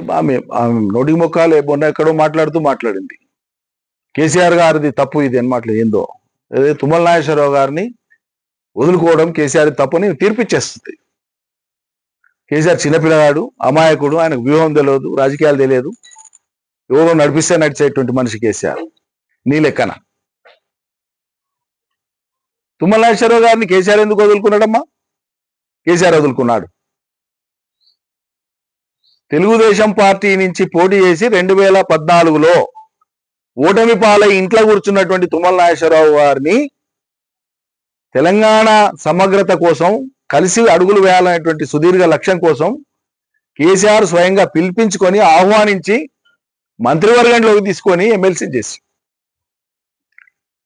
ఆమె ఆమె నోటి మొక్కాలే మొన్న ఎక్కడో మాట్లాడుతూ మాట్లాడింది. కేసీఆర్ గారిది తప్పు ఇది అనమాట ఏందో? అదే తుమ్మల నాగేశ్వరరావు గారిని వదులుకోవడం కేసీఆర్ తప్పుని తీర్పిచ్చేస్తుంది. కేసీఆర్ చిన్నపిల్లగాడు అమాయకుడు ఆయనకు వ్యూహం తెలియదు రాజకీయాలు తెలియదు. ఎవరో నడిపిస్తే నడిచేటువంటి మనిషి కేసీఆర్. నీ లెక్కన? తుమ్మల నాగేశ్వరరావు గారిని కేసీఆర్ ఎందుకు వదులుకున్నాడమ్మా? కేసీఆర్ వదులుకున్నాడు. తెలుగుదేశం పార్టీ నుంచి పోటీ చేసి రెండు వేల పద్నాలుగులో ఓటమి పాలై ఇంట్లో కూర్చున్నటువంటి తుమ్మల నాగేశ్వరరావు గారిని తెలంగాణ సమగ్రత కోసం కలిసి అడుగులు వేయాలనేటువంటి సుదీర్ఘ లక్ష్యం కోసం కేసీఆర్ స్వయంగా పిలిపించుకొని ఆహ్వానించి మంత్రివర్గంలోకి తీసుకొని ఎమ్మెల్సీ చేసి.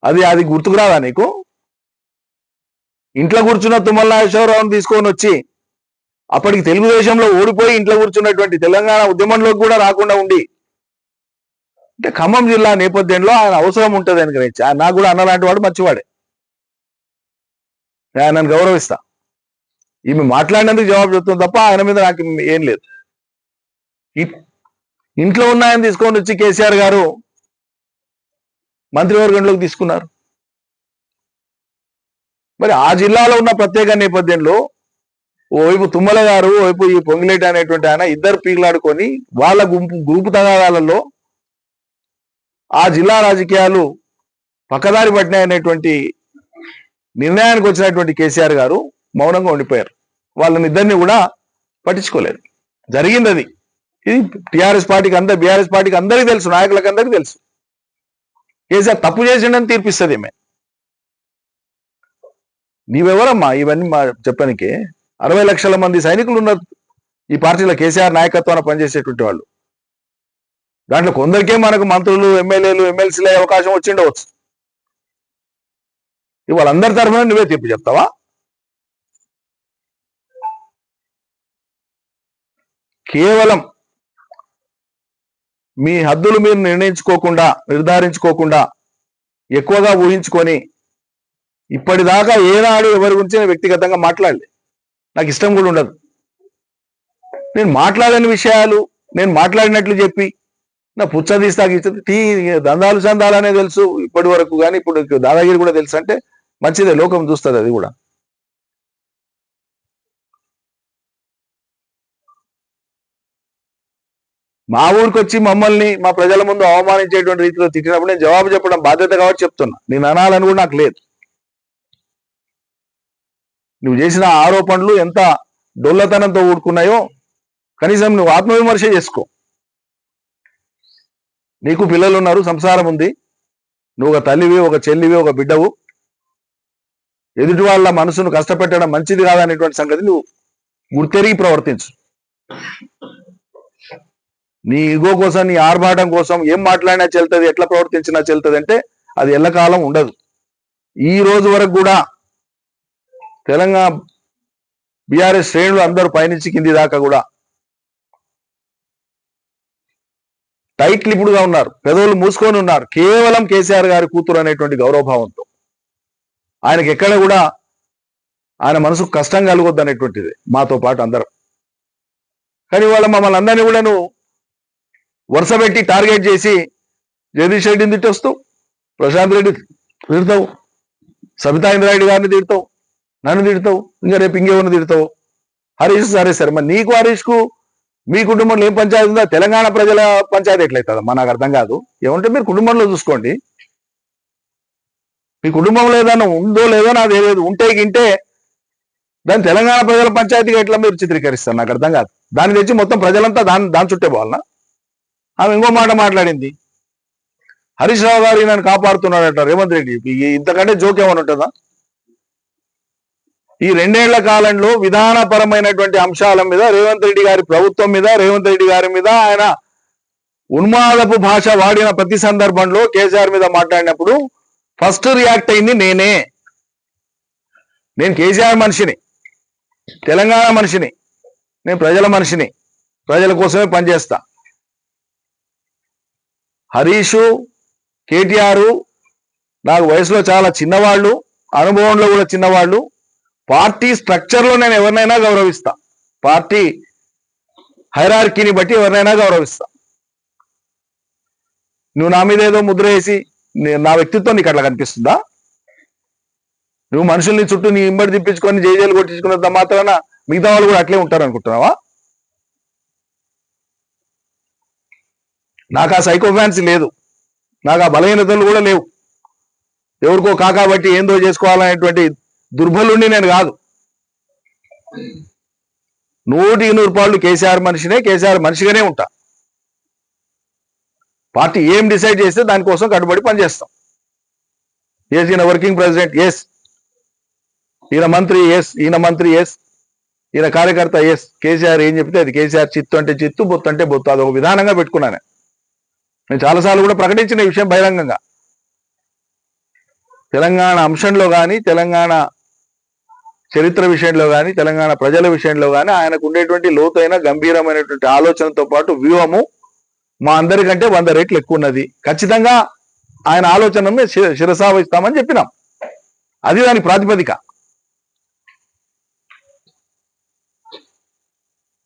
అది అది గుర్తుకురాదా నీకు? ఇంట్లో కూర్చున్న తుమ్మల నాగేశ్వరరావుని తీసుకొని వచ్చి అప్పటికి తెలుగుదేశంలో ఓడిపోయి ఇంట్లో కూర్చున్నటువంటి తెలంగాణ ఉద్యమంలోకి కూడా రాకుండా ఉండి అంటే ఖమ్మం జిల్లా నేపథ్యంలో ఆయన అవసరం ఉంటుంది అని గ్రహించి. ఆయన నాకు కూడా అన్నలాంటి వాడు మంచివాడే. నేను ఆయనను గౌరవిస్తా. ఈమె మాట్లాడినందుకు జవాబు చెప్తుంది తప్ప ఆయన మీద నాకు ఏం లేదు. ఇంట్లో ఉన్నాయని తీసుకొని వచ్చి కేసీఆర్ గారు మంత్రివర్గంలోకి తీసుకున్నారు. మరి ఆ జిల్లాలో ఉన్న ప్రత్యేక నేపథ్యంలో ఓవైపు తుమ్మల గారు ఓవైపు ఈ పొంగిలేటి అనేటువంటి ఆయన ఇద్దరు పీగులాడుకొని వాళ్ళ గుంపు గ్రూపు తగాదాలలో ఆ జిల్లా రాజకీయాలు పక్కదారి పట్టినాయనేటువంటి నిర్ణయానికి వచ్చినటువంటి కేసీఆర్ గారు మౌనంగా ఉండిపోయారు. వాళ్ళని ఇద్దరిని కూడా పట్టించుకోలేదు. జరిగింది అది ఇది టిఆర్ఎస్ పార్టీకి అందరు బీఆర్ఎస్ పార్టీకి అందరికీ తెలుసు నాయకులకు అందరికీ తెలుసు. కేసీఆర్ తప్పు చేసిండని తీర్పిస్తుంది ఈమె. నీవెవరమ్మా? ఇవన్నీ మా చెప్పడానికి అరవై లక్షల మంది సైనికులు ఉన్నారు ఈ పార్టీలో కేసీఆర్ నాయకత్వాన్ని పనిచేసేటువంటి వాళ్ళు. దాంట్లో కొందరికే మనకు మంత్రులు ఎమ్మెల్యేలు ఎమ్మెల్సీలు అవకాశం వచ్చిండవచ్చు. ఇవాళ వాళ్ళందరి తరఫున నువ్వే తీర్పు చెప్తావా? కేవలం మీ హద్దులు మీరు నిర్ణయించుకోకుండా నిర్ధారించుకోకుండా ఎక్కువగా ఊహించుకొని ఇప్పటిదాకా ఏనాడు ఎవరి గురించి వ్యక్తిగతంగా మాట్లాడలే. నాకు ఇష్టం కూడా ఉండదు. నేను మాట్లాడని విషయాలు నేను మాట్లాడినట్లు చెప్పి నా పుచ్చ తీస్తా టీ దందాలు చందాలనే తెలుసు ఇప్పటి వరకు కానీ ఇప్పుడు దాదాగిరి కూడా తెలుసు అంటే మంచిదే లోకం చూస్తుంది అది కూడా. మా ఊరికి వచ్చి మమ్మల్ని మా ప్రజల ముందు అవమానించేటువంటి రీతిలో తిట్టినప్పుడు నేను జవాబు చెప్పడం బాధ్యత కాబట్టి చెప్తున్నా. నేను అనాలని కూడా నాకు లేదు. నువ్వు చేసిన ఆరోపణలు ఎంత డొల్లతనంతో ఊడుకున్నాయో కనీసం నువ్వు ఆత్మవిమర్శ చేసుకో. నీకు పిల్లలు ఉన్నారు సంసారం ఉంది. నువ్వు ఒక తల్లివి ఒక చెల్లివి ఒక బిడ్డవు. ఎదుటి వాళ్ళ మనసును కష్టపెట్టడం మంచిది కాదనేటువంటి సంగతి నువ్వు గుర్తెరిగి ప్రవర్తించు. నీ ఇగో కోసం నీ ఆర్భాటం కోసం ఏం మాట్లాడినా చెల్తుంది ఎట్లా ప్రవర్తించినా చెల్తుంది అంటే అది ఎల్లకాలం ఉండదు. ఈ రోజు వరకు కూడా తెలంగాణ బీఆర్ఎస్ శ్రేణులు అందరూ పయనించి కింది దాకా కూడా టైట్ లిపుడుగా ఉన్నారు. పెదవులు మూసుకొని ఉన్నారు. కేవలం కేసీఆర్ గారి కూతురు అనేటువంటి గౌరవభావంతో. ఆయనకి ఎక్కడ కూడా ఆయన మనసుకు కష్టం కలగొద్దు అనేటువంటిది మాతో పాటు అందరం. కానీ వాళ్ళ మమ్మల్ని అందరినీ కూడా నువ్వు వరుస పెట్టి టార్గెట్ చేసి జగదీష్ రెడ్డిని తిట్టొస్తూ ప్రశాంత్ రెడ్డి తిడతావు సబితా ఇంద్రారెడ్డి గారిని తిడతావు నన్ను తిడతావు ఇంకా రేపు ఇంకేమన్నా తిడతావు. హరీష్ సరే సరే మరి నీకు హరీష్కు మీ కుటుంబంలో ఏం పంచాయతీ ఉందో తెలంగాణ ప్రజల పంచాయతీ ఎట్లయితుందమ్మా నాకు అర్థం కాదు. ఏమంటే మీరు కుటుంబంలో చూసుకోండి. మీ కుటుంబంలో ఏదైనా ఉందో లేదో నాకు తెలియదు. ఉంటే గింటే దాని తెలంగాణ ప్రజల పంచాయతీగా ఎట్లా మీరు చిత్రీకరిస్తారు? నాకు అర్థం కాదు. దాన్ని తెచ్చి మొత్తం ప్రజలంతా దాని దాని చుట్టే పోవాలనా? ఆమె ఇంకో మాట మాట్లాడింది. హరీష్ రావు గారు నన్ను కాపాడుతున్నాడట రేవంత్ రెడ్డి. ఇంతకంటే జోక్ ఏమైనా ఉంటుందా? ఈ రెండేళ్ళ కాలంలో విధానపరమైనటువంటి అంశాల మీద రేవంత్ రెడ్డి గారి ప్రభుత్వం మీద రేవంత్ రెడ్డి గారి మీద ఆయన ఉన్మాదపు భాష వాడిన ప్రతి సందర్భంలో కేసీఆర్ మీద మాట్లాడినప్పుడు ఫస్ట్ రియాక్ట్ అయింది నేనే. నేను కేసీఆర్ మనిషిని. తెలంగాణ మనిషిని. నేను ప్రజల మనిషిని. ప్రజల కోసమే పనిచేస్తా. హరీషు కేటీఆర్ నాకు వయసులో చాలా చిన్నవాళ్ళు అనుభవంలో కూడా చిన్నవాళ్ళు. పార్టీ స్ట్రక్చర్లో నేను ఎవరినైనా గౌరవిస్తా. పార్టీ హైరార్కీని బట్టి ఎవరినైనా గౌరవిస్తా. నువ్వు నా మీద ఏదో ముద్ర వేసి నా వ్యక్తిత్వం నీకు అట్లా కనిపిస్తుందా? నువ్వు మనుషుల్ని చుట్టూ నీ ఇంబడి తిప్పించుకొని జైజేలు కొట్టించుకున్నంత మాత్రాన మిగతా వాళ్ళు కూడా అట్లే ఉంటారు అనుకుంటున్నావా నాకు ఆ సైకోఫ్యాన్స్ లేదు. నాకు ఆ బలహీనతలు కూడా లేవు. ఎవరికో కాకా బట్టి ఏందో చేసుకోవాలనేటువంటి దుర్బలుణ్ణి నేను కాదు. నూటికి నూరు పాళ్ళు కేసీఆర్ మనిషినే కేసీఆర్ మనిషిగానే ఉంటా. పార్టీ ఏం డిసైడ్ చేస్తే దానికోసం కట్టుబడి పనిచేస్తాం ఎస్ ఈయన వర్కింగ్ ప్రెసిడెంట్ ఎస్ ఈయన మంత్రి ఎస్ ఈయన మంత్రి ఎస్ ఈయన కార్యకర్త ఎస్ కేసీఆర్ ఏం చెప్తే అది కేసీఆర్ చిత్తు అంటే చిత్తు బొత్తు అంటే బొత్తు. అది ఒక విధానంగా పెట్టుకున్నాను నేను. చాలాసార్లు కూడా ప్రకటించిన ఈ విషయం బహిరంగంగా. తెలంగాణ అంశంలో కానీ తెలంగాణ చరిత్ర విషయంలో కానీ తెలంగాణ ప్రజల విషయంలో కానీ ఆయనకు ఉండేటువంటి లోతైన గంభీరమైనటువంటి ఆలోచనతో పాటు వ్యూహము మా అందరికంటే వంద రేట్లు ఎక్కువ ఉన్నది ఖచ్చితంగా ఆయన ఆలోచనను శిరసావహిస్తామని చెప్పినాం. అది దాని ప్రాతిపదిక.